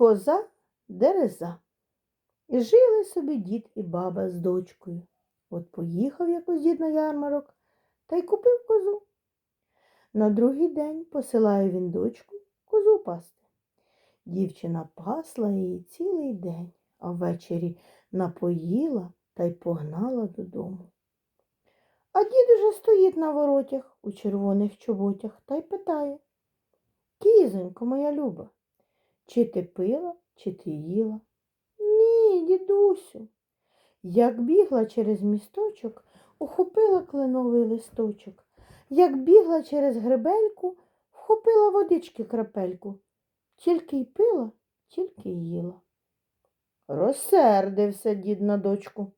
Коза дереза. І жили собі дід і баба з дочкою. От поїхав якось дід на ярмарок та й купив козу. На другий день посилає він дочку козу пасти. Дівчина пасла її цілий день, а ввечері напоїла та й погнала додому. А дід уже стоїть на воротях у червоних чоботях та й питає Кізонько, моя люба, чи ти пила, чи ти їла? Ні, дідусю. Як бігла через місточок, ухопила кленовий листочок. Як бігла через гребельку, вхопила водички крапельку. Тільки й пила, тільки й їла. Розсердився дід на дочку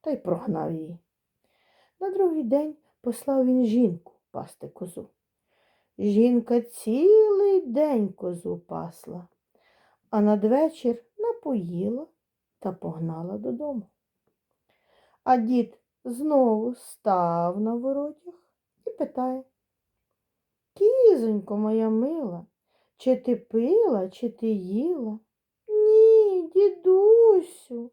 та й прогнав її. На другий день послав він жінку пасти козу. Жінка цілий день козу пасла, а надвечір напоїла та погнала додому. А дід знову став на воротях і питає Кізонько моя мила, чи ти пила, чи ти їла? Ні, дідусю.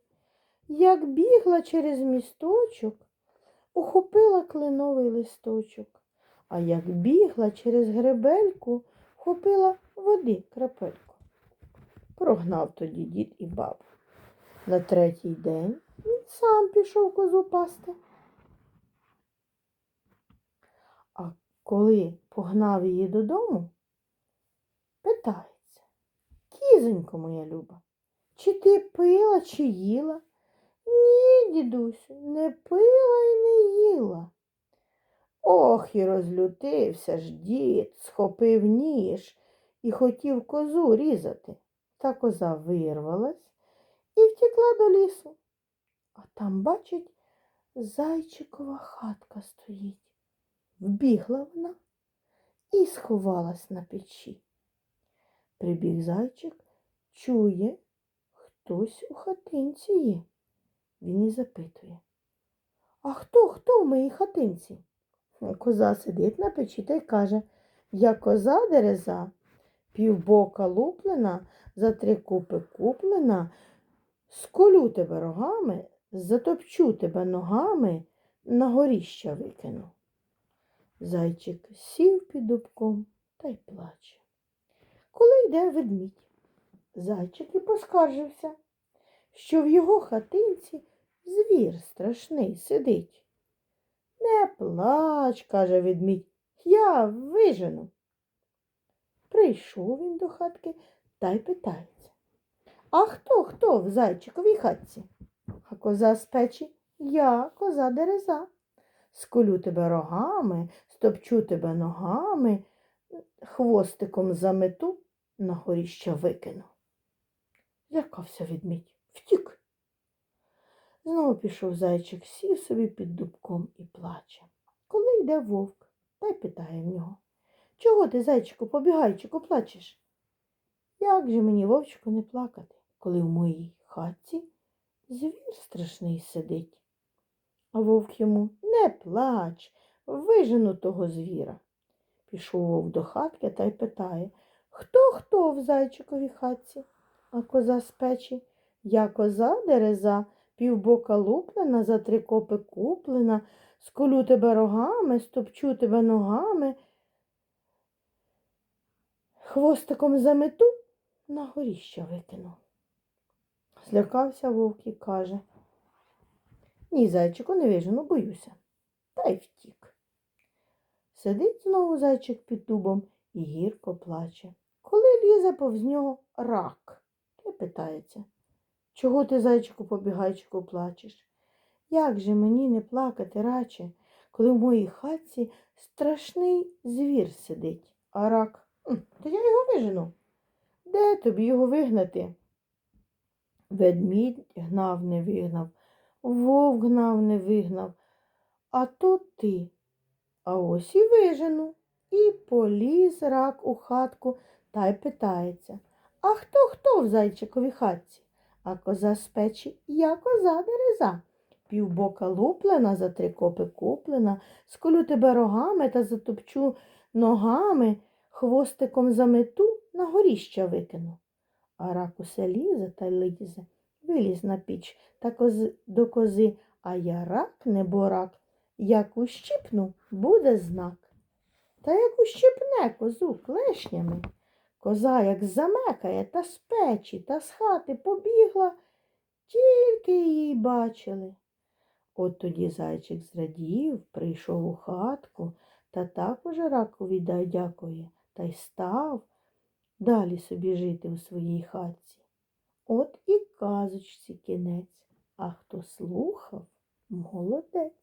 Як бігла через місточок, ухопила кленовий листочок, а як бігла через гребельку, вхопила води крапельку. Прогнав тоді дід і бабу. На третій день він сам пішов козу пасти. А коли погнав її додому, питається, кізонько моя люба, чи ти пила, чи їла? Ні, дідусю, не пила і не їла. Ох, і розлютився ж дід, схопив ніж і хотів козу різати. Та коза вирвалась і втекла до лісу. А там, бачить, зайчикова хатка стоїть. Вбігла вона і сховалась на печі. Прибіг зайчик, чує, хтось у хатинці є. Він і запитує. А хто, хто в моїй хатинці? Коза сидить на печі та й каже, я коза дереза, півбока луплена, за три купи куплена, сколю тебе рогами, затопчу тебе ногами, на горіща викину. Зайчик сів під дубком та й плаче. Коли йде ведмідь, зайчик і поскаржився, що в його хатинці звір страшний сидить. Не плач, каже ведмідь, я вижену. Прийшов він до хатки та й питається. А хто хто в зайчиковій хатці? А коза з печі я, коза дереза. Сколю тебе рогами, стопчу тебе ногами, хвостиком замету, на горіща викину. Злякався ведмідь, втік. Знову пішов зайчик, сів собі під дубком і плаче. Коли йде вовк, та й питає в нього Чого ти, зайчику, побігайчику, плачеш? Як же мені, вовчику, не плакати, коли в моїй хатці звір страшний сидить? А вовк йому не плач, вижену того звіра. Пішов вовк до хатки та й питає Хто хто в зайчиковій хатці? А коза з печі я коза дереза, півбока луплена, за три копи куплена, сколю тебе рогами, стопчу тебе ногами, хвостиком замету, на горіща викину. Злякався вовк і каже Ні, зайчику, не вижену, боюся. Та й втік. Сидить знову зайчик під дубом і гірко плаче. Коли лізе повз нього рак, та й питається Чого ти, зайчику, побігайчику, плачеш? Як же мені не плакати раче, коли в моїй хатці страшний звір сидить, а рак, «М, то я його вижену. Де тобі його вигнати? Ведмідь гнав, не вигнав, вовк гнав, не вигнав, а то ти. А ось і вижену. І поліз рак у хатку та й питається А хто хто в зайчиковій хатці? А коза з печі я коза дереза. Півбока луплена, за три копи куплена, сколю тебе рогами та затопчу ногами, хвостиком замету на горіща викину. А рак усе лізе та лізе, виліз на піч та кози, до кози, а я рак, не борак, як ущипну, буде знак. Та як ущипне козу клешнями, коза як замекає та з печі та з хати побігла, тільки її бачили. От тоді зайчик зрадів, прийшов у хатку, та так уже ракові дай дякує, та й став далі собі жити у своїй хатці. От і казочці кінець, а хто слухав, молодець.